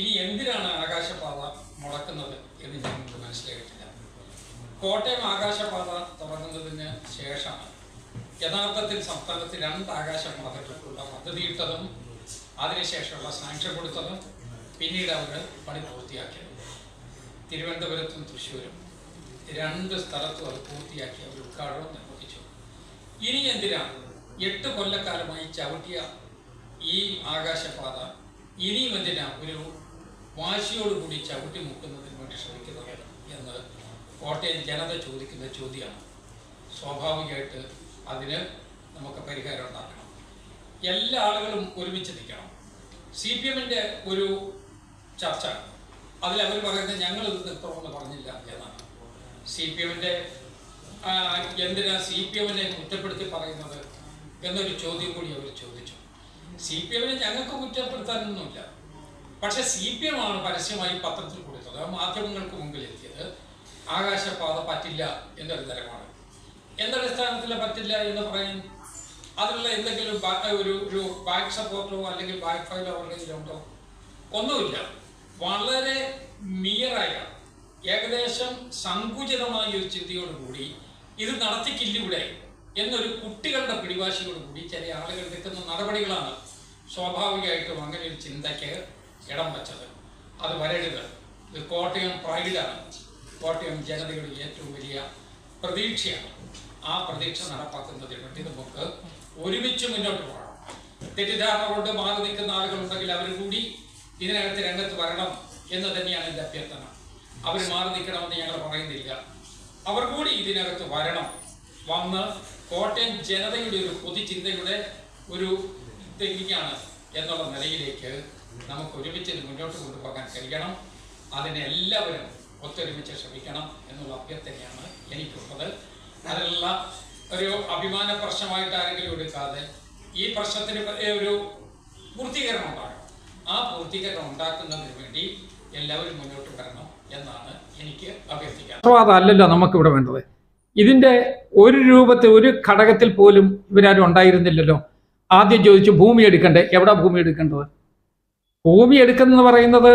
ഇനി എന്തിനാണ് ആകാശപാത മുടക്കുന്നത് എന്ന് ഞങ്ങൾക്ക് മനസ്സിലായിട്ടില്ല. കോട്ടയം ആകാശപാത തുടങ്ങുന്നതിന് ശേഷമാണ്. യഥാർത്ഥത്തിൽ സംസ്ഥാനത്ത് രണ്ട് ആകാശപാതകൾക്കുള്ള പദ്ധതിയിട്ടതും അതിനുശേഷമുള്ള സാങ്ഷൻ കൊടുത്തതും പിന്നീട് അവർ പണി പൂർത്തിയാക്കിയത്. തിരുവനന്തപുരത്തും തൃശ്ശൂരും രണ്ട് സ്ഥലത്തും അത് പൂർത്തിയാക്കി അവർ ഉദ്ഘാടനം നിർവഹിച്ചു. ഇനി എന്തിനാണ് എട്ട് കൊല്ലക്കാലമായി ചവിട്ടിയ ഈ ആകാശപാത? ഇനിയും എന്തിനാ ഒരു വാശിയോടുകൂടി ചവിട്ടി മുക്കുന്നതിന് വേണ്ടി ശ്രമിക്കുന്നത് എന്ന് കോട്ടയം ജനത ചോദിക്കുന്ന ചോദ്യമാണ്. സ്വാഭാവികമായിട്ട് അതിന് നമുക്ക് പരിഹാരം ഉണ്ടാക്കണം. എല്ലാ ആളുകളും ഒരുമിച്ച് നിൽക്കണം. സി പി എമ്മിന്റെ ഒരു ചർച്ച. അതിൽ അവർ പറയുന്നത് ഞങ്ങൾ ഇത് നിർത്തണമെന്ന് പറഞ്ഞില്ല എന്നാണ്. സി പി എമ്മിന്റെ എന്തിനാ സി പി എമ്മിനെ കുറ്റപ്പെടുത്തി പറയുന്നത് എന്നൊരു ചോദ്യം കൂടി അവർ ചോദിച്ചു. സി പി എമ്മിനെ ഞങ്ങൾക്ക് കുറ്റപ്പെടുത്താനൊന്നുമില്ല. പക്ഷെ സി പി എം ആണ് പരസ്യമായി പത്രത്തിൽ കൊടുത്തത്. മാധ്യമങ്ങൾക്ക് മുമ്പിൽ എത്തിയത് ആകാശപാത പറ്റില്ല എന്നൊരു തരമാണ് എന്തടിസ്ഥാനത്തിൽ പറ്റില്ല എന്ന് പറയും അതിനുള്ള എന്തെങ്കിലും ഒരു ഒരു ബാക്ക് സപ്പോർട്ടോ അല്ലെങ്കിൽ ബാക്ക് ഫയലോ അവരുടെ കയ്യിലുണ്ടോ ഒന്നുമില്ല. വളരെ മിയറായ ഏകദേശം സങ്കുചിതമായ ഒരു ചിന്തയോടുകൂടി ഇത് നടത്തിക്കില്ലിവിടെ എന്നൊരു കുട്ടികളുടെ പിടിവാശിയോടുകൂടി ചില ആളുകൾ എടുക്കുന്ന നടപടികളാണ് സ്വാഭാവികമായിട്ടും അങ്ങനെ ഒരു ചിന്തയ്ക്ക് ഇടം വച്ചത്. അത് വരരുത്. ഇത് കോട്ടയം പ്രൈഡാണ് കോട്ടയം ജനതയുടെ ഏറ്റവും വലിയ പ്രതീക്ഷയാണ്. ആ പ്രതീക്ഷ നടപ്പാക്കുന്നതിന് വേണ്ടി നമുക്ക് ഒരുമിച്ച് മുന്നോട്ട് പോകണം. തെറ്റിദ്ധാരണ കൊണ്ട് മാറി നിൽക്കുന്ന ആളുകളുണ്ടെങ്കിൽ അവർ കൂടി ഇതിനകത്ത് രംഗത്ത് വരണം എന്ന് തന്നെയാണ് എന്റെ അഭ്യർത്ഥന. അവർ മാറി നിൽക്കണമെന്ന് ഞങ്ങൾ പറയുന്നില്ല. അവർ കൂടി ഇതിനകത്ത് വരണം. വന്ന് കോട്ടയം ജനതയുടെ ഒരു പൊതുചിന്തയുടെ ഒരു തിങ്കിങ്ങാണ് എന്നുള്ള നിലയിലേക്ക് നമുക്ക് ഒരുമിച്ച് ഇത് മുന്നോട്ട് കൊണ്ടുപോകാൻ കഴിയണം. അതിനെല്ലാവരും ഒത്തൊരുമിച്ച് ശ്രമിക്കണം എന്നുള്ള അഭ്യർത്ഥനയാണ് എനിക്കുള്ളത്. അതിനുള്ള ഒരു അഭിമാന പ്രശ്നമായിട്ട് ആരെങ്കിലും എടുക്കാതെ ഈ പ്രശ്നത്തിന് ഒരു പൂർത്തീകരണം ഉണ്ടാകണം. ആ പൂർത്തീകരണം ഉണ്ടാക്കുന്നതിന് വേണ്ടി എല്ലാവരും മുന്നോട്ട് വരണം എന്നാണ് എനിക്ക് അഭ്യർത്ഥിക്കുന്നത് അതല്ലല്ലോ നമുക്കിവിടെ വേണ്ടത്. ഇതിന്റെ ഒരു രൂപത്തിൽ ഒരു ഘടകത്തിൽ പോലും ഇവരാരും ഉണ്ടായിരുന്നില്ലല്ലോ. ആദ്യം ചോദിച്ചു ഭൂമി എടുക്കണ്ടേ? എവിടെ ഭൂമി എടുക്കേണ്ടത്? ഭൂമി എടുക്കുന്നെന്ന് പറയുന്നത്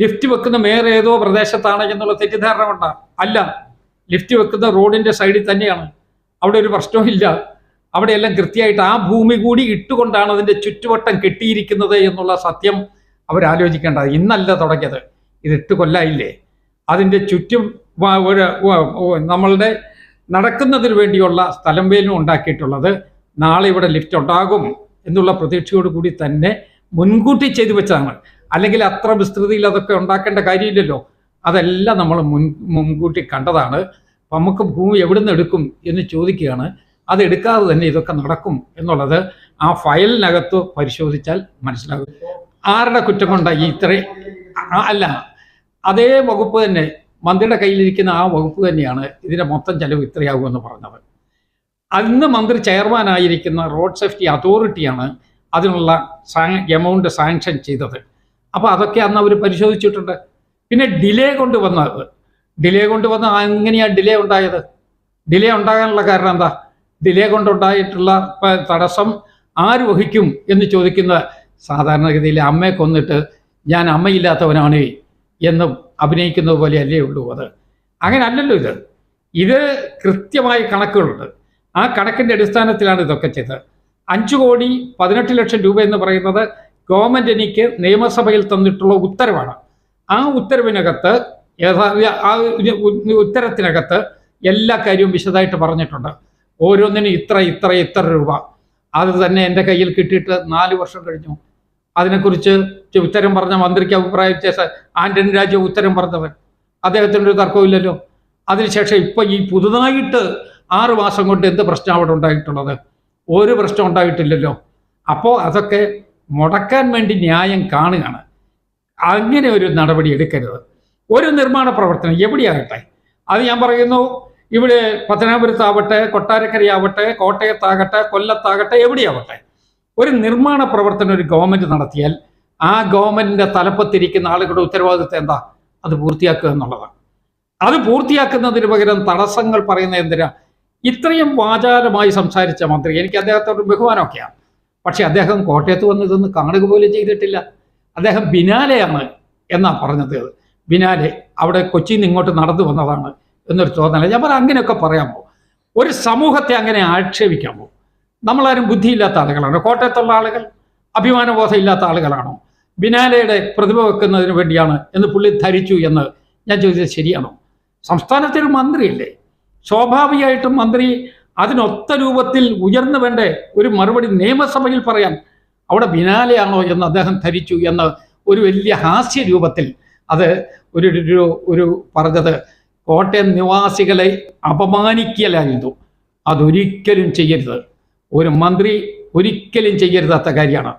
ലിഫ്റ്റ് വെക്കുന്ന മേറെ ഏതോ പ്രദേശത്താണ് എന്നുള്ള തെറ്റിദ്ധാരണ കൊണ്ടാ. അല്ല ലിഫ്റ്റ് വെക്കുന്ന റോഡിന്റെ സൈഡിൽ തന്നെയാണ്. അവിടെ ഒരു പ്രശ്നവും ഇല്ല. അവിടെയെല്ലാം കൃത്യമായിട്ട് ആ ഭൂമി കൂടി ഇട്ടുകൊണ്ടാണ് അതിന്റെ ചുറ്റുവട്ടം കെട്ടിയിരിക്കുന്നത് എന്നുള്ള സത്യം അവരാലോചിക്കേണ്ടത് ഇന്നല്ല തുടങ്ങിയത്. ഇത് എട്ട് കൊല്ലായില്ലേ? അതിന്റെ ചുറ്റും ഒരു നമ്മളുടെ നടക്കുന്നതിന് വേണ്ടിയുള്ള സ്ഥലം വേലും ഉണ്ടാക്കിയിട്ടുള്ളത്. നാളെ ഇവിടെ ലിഫ്റ്റ് ഉണ്ടാകും എന്നുള്ള പ്രതീക്ഷയോട് കൂടി തന്നെ മുൻകൂട്ടി ചെയ്തു വെച്ചതാണ്. അല്ലെങ്കിൽ അത്ര വിസ്തൃതിയിൽ അതൊക്കെ ഉണ്ടാക്കേണ്ട കാര്യമില്ലല്ലോ. അതെല്ലാം നമ്മൾ മുൻ മുൻകൂട്ടി കണ്ടതാണ്. അപ്പം നമുക്ക് ഭൂമി എവിടെ നിന്ന് എടുക്കും എന്ന് ചോദിക്കുകയാണ്. അത് എടുക്കാതെ തന്നെ ഇതൊക്കെ നടക്കും എന്നുള്ളത് ആ ഫയലിനകത്ത് പരിശോധിച്ചാൽ മനസ്സിലാകും. ആരുടെ കുറ്റം കൊണ്ടാണ് ഈ ഇത്രയും? അല്ല. അതേ വകുപ്പ് തന്നെ മന്ത്രിയുടെ കയ്യിലിരിക്കുന്ന ആ വകുപ്പ് തന്നെയാണ് ഇതിന്റെ മൊത്തം ചെലവ് ഇത്രയാകുമെന്ന് പറഞ്ഞത്. അന്ന് മന്ത്രി ചെയർമാനായിരിക്കുന്ന റോഡ് സേഫ്റ്റി അതോറിറ്റിയാണ് അതിനുള്ള എമൗണ്ട് സാങ്ഷൻ ചെയ്തത്. അപ്പോൾ അതൊക്കെ അന്ന് അവർ പരിശോധിച്ചിട്ടുണ്ട്. പിന്നെ ഡിലേ കൊണ്ടുവന്നത് ഡിലേ കൊണ്ടുവന്ന എങ്ങനെയാണ് ഡിലേ ഉണ്ടായത്? ഡിലേ ഉണ്ടാകാനുള്ള കാരണം എന്താ? ഡിലേ കൊണ്ടുണ്ടായിട്ടുള്ള തടസ്സം ആര് വഹിക്കും എന്ന് ചോദിക്കുന്ന സാധാരണഗതിയിൽ അമ്മയെ കൊന്നിട്ട് ഞാൻ അമ്മയില്ലാത്തവനാണ് എന്നും അഭിനയിക്കുന്നത് പോലെ അല്ലേ ഉള്ളൂ അത്. അങ്ങനെ അല്ലല്ലോ ഇത്. ഇത് കൃത്യമായ കണക്കുകളുണ്ട്. ആ കണക്കിന്റെ അടിസ്ഥാനത്തിലാണ് ഇതൊക്കെ ചെയ്തത്. അഞ്ചു കോടി പതിനെട്ട് ലക്ഷം രൂപ എന്ന് പറയുന്നത് ഗവൺമെന്റ് എനിക്ക് നിയമസഭയിൽ തന്നിട്ടുള്ള ഉത്തരവാണ്. ആ ഉത്തരവിനകത്ത് ആ ഉത്തരത്തിനകത്ത് എല്ലാ കാര്യവും വിശദമായിട്ട് പറഞ്ഞിട്ടുണ്ട്. ഓരോന്നിനും ഇത്ര ഇത്ര ഇത്ര രൂപ. അത് തന്നെ എന്റെ കയ്യിൽ കിട്ടിയിട്ട് നാല് വർഷം കഴിഞ്ഞു. അതിനെക്കുറിച്ച് ഉത്തരം പറഞ്ഞ മന്ത്രിക്ക് അഭിപ്രായിച്ച സ- ആന്റണി രാജു ഉത്തരം പറഞ്ഞവൻ. അദ്ദേഹത്തിന്റെ ഒരു തർക്കമില്ലല്ലോ അതിനുശേഷം ഇപ്പം ഈ പുതുതായിട്ട് ആറ് മാസം കൊണ്ട് എന്ത് പ്രശ്നം അവിടെ ഉണ്ടായിട്ടുള്ളത്? ഒരു പ്രശ്നം ഉണ്ടായിട്ടില്ലല്ലോ. അപ്പോൾ അതൊക്കെ മുടക്കാൻ വേണ്ടി ന്യായം കാണുകയാണ്. അങ്ങനെ ഒരു നടപടി എടുക്കരുത്. ഒരു നിർമ്മാണ പ്രവർത്തനം എവിടെയാകട്ടെ? അത് ഞാൻ പറയുന്നു ഇവിടെ പത്തനാപുരത്താവട്ടെ കൊട്ടാരക്കരയാവട്ടെ കോട്ടയത്താകട്ടെ കൊല്ലത്താകട്ടെ എവിടെയാവട്ടെ? ഒരു നിർമ്മാണ പ്രവർത്തനം ഒരു ഗവൺമെന്റ് നടത്തിയാൽ ആ ഗവൺമെന്റിന്റെ തലപ്പത്തിരിക്കുന്ന ആളുകളുടെ ഉത്തരവാദിത്വം എന്താ? അത് പൂർത്തിയാക്കുക എന്നുള്ളതാണ്. അത് പൂർത്തിയാക്കുന്നതിന് പകരം തടസ്സങ്ങൾ പറയുന്നത് എന്തിനാ? ഇത്രയും വാചാലമായി സംസാരിച്ച മന്ത്രി എനിക്ക് അദ്ദേഹത്തോട് ബഹുമാനമൊക്കെയാണ്. പക്ഷെ അദ്ദേഹം കോട്ടയത്ത് വന്ന് ഇതൊന്ന് കാണുക പോലും ചെയ്തിട്ടില്ല. അദ്ദേഹം ബിനാലെയാണ് എന്നാണ് പറഞ്ഞത്. ബിനാലെ അവിടെ കൊച്ചിയിൽ നിന്ന് ഇങ്ങോട്ട് നടന്നു വന്നതാണ് എന്നൊരു തോന്നല ഞാൻ പറയാം അങ്ങനെയൊക്കെ പറയാൻ പോകും ഒരു സമൂഹത്തെ അങ്ങനെ ആക്ഷേപിക്കാൻ ആക്ഷേപിക്കാമോ? നമ്മളാരും ബുദ്ധിയില്ലാത്ത ആളുകളാണ്? കോട്ടയത്തുള്ള ആളുകൾ അഭിമാനബോധം ഇല്ലാത്ത ആളുകളാണോ? ബിനാലയുടെ പ്രതിഭ വെക്കുന്നതിന് വേണ്ടിയാണ് എന്ന് പുള്ളി ധരിച്ചു എന്ന് ഞാൻ ചോദിച്ചത് ശരിയാണോ? സംസ്ഥാനത്തെ ഒരു മന്ത്രിയല്ലേ? സ്വാഭാവികമായിട്ടും മന്ത്രി അതിനൊത്ത രൂപത്തിൽ ഉയർന്നു വേണ്ടേ ഒരു മറുപടി നിയമസഭയിൽ പറയാൻ അവിടെ ബിനാലെയാണോ എന്ന് അദ്ദേഹം ധരിച്ചു എന്ന് ഒരു വലിയ ഹാസ്യ രൂപത്തിൽ അത് ഒരു ഒരു ഒരു പറഞ്ഞത് കോട്ടയം നിവാസികളെ അപമാനിക്കലായിരുന്നു അതൊരിക്കലും ചെയ്യരുത്. ഒരു മന്ത്രി ഒരിക്കലും ചെയ്യരുതാത്ത കാര്യമാണ്.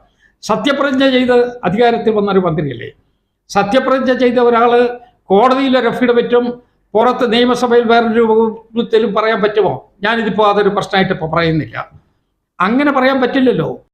സത്യപ്രതിജ്ഞ ചെയ്ത് അധികാരത്തിൽ വന്ന ഒരു മന്ത്രിയല്ലേ? സത്യപ്രതിജ്ഞ ചെയ്ത ഒരാൾ കോടതിയിലെ റെഫിഡവിറ്റും പുറത്ത് നിയമസഭയിൽ വേറൊരു രൂപത്തിലും പറയാൻ പറ്റുമോ? ഞാനിതിപ്പോൾ അതൊരു പ്രശ്നമായിട്ട് ഇപ്പോൾ പറയുന്നില്ല. അങ്ങനെ പറയാൻ പറ്റില്ലല്ലോ.